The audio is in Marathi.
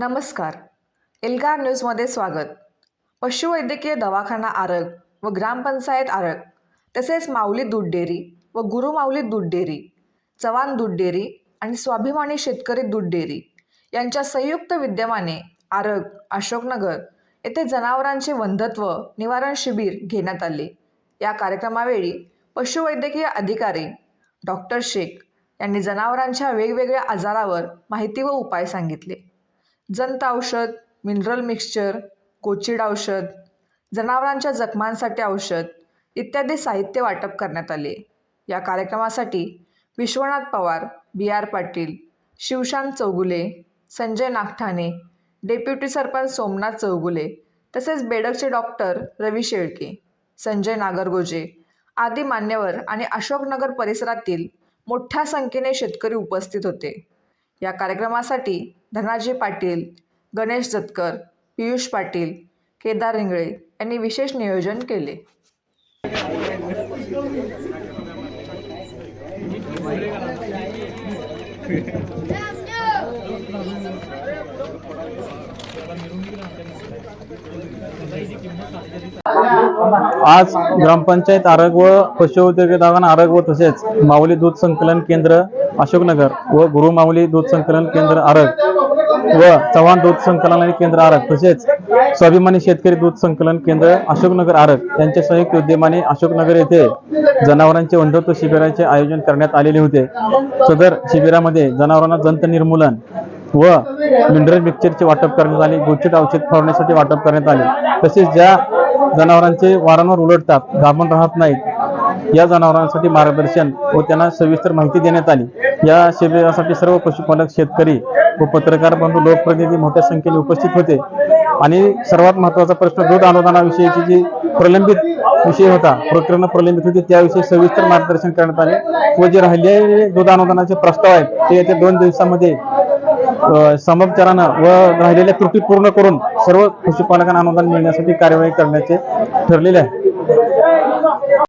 नमस्कार. एल्गार न्यूजमध्ये स्वागत. पशुवैद्यकीय दवाखाना आरग व ग्रामपंचायत आरग तसेच माऊली दूध डेअरी व गुरुमाऊली दूध डेअरी चव्हाण दूध डेअरी आणि स्वाभिमानी शेतकरी दूध डेअरी यांच्या संयुक्त विद्यमाने आरग अशोकनगर येथे जनावरांचे वंधत्व निवारण शिबिर घेण्यात आले. या कार्यक्रमावेळी पशुवैद्यकीय अधिकारी डॉक्टर शेख यांनी जनावरांच्या वेगवेगळ्या आजारावर माहिती व उपाय सांगितले. जंत औषध मिनरल मिक्सचर कोचिड औषध जनावरांच्या जखमांसाठी औषध इत्यादी साहित्य वाटप करण्यात आले. या कार्यक्रमासाठी Vishwanath Pawar B R Patil Shivshant Chougule Sanjay Nagthane deputy sarpanch Somnath Chougule तसेच बेडकचे डॉक्टर रवी शेळके संजय नागरगोजे आदी मान्यवर आणि अशोकनगर परिसरातील मोठ्या संख्येने शेतकरी उपस्थित होते. या कार्यक्रमासाठी धनाजी पाटील गणेश जतकर पियुष पाटील केदार रिंगळे यांनी विशेष नियोजन केले. आज ग्रामपंचायत आरग व पशुवैद्यकीय दवाखाना आरग व तसेच माऊली दूध संकलन केंद्र अशोकनगर व गुरु माऊली दूध संकलन केंद्र आरग व चव्हाण दूध संकलन केंद्र आरक तसेच स्वाभिमानी शेतकरी दूध संकलन केंद्र अशोकनगर आरक यांच्या संयुक्त उद्यमाने अशोकनगर येथे जनावरांचे वंधत्व शिबिराचे आयोजन करण्यात आलेले होते. सदर शिबिरामध्ये जनावरांना जंत निर्मूलन व मिनरल मिक्सचरचे वाटप करण्यात आले गोचित औषध फवारण्यासाठी वाटप करण्यात आले. तसेच ज्या जनावरांचे वारंवार उलटतात गाभण राहत नाहीत या जनावरांसाठी मार्गदर्शन व त्यांना सविस्तर माहिती देण्यात आली. या शिबिरासाठी सर्व पशुपालक शेतकरी व पत्रकार बंधू लोकप्रतिनिधी मोठ्या संख्येने उपस्थित होते. आणि सर्वात महत्त्वाचा प्रश्न दूध अनुदानाविषयीची जी प्रलंबित विषय होता प्रकरण प्रलंबित होते त्याविषयी सविस्तर मार्गदर्शन करण्यात आले. व जे राहिलेले दूध अनुदानाचे प्रस्ताव आहेत ते येत्या दोन दिवसामध्ये समोपचारानं व राहिलेल्या त्रुटी पूर्ण करून सर्व पशुपालकांना अनुदान मिळण्यासाठी कार्यवाही करण्याचे ठरलेले आहे.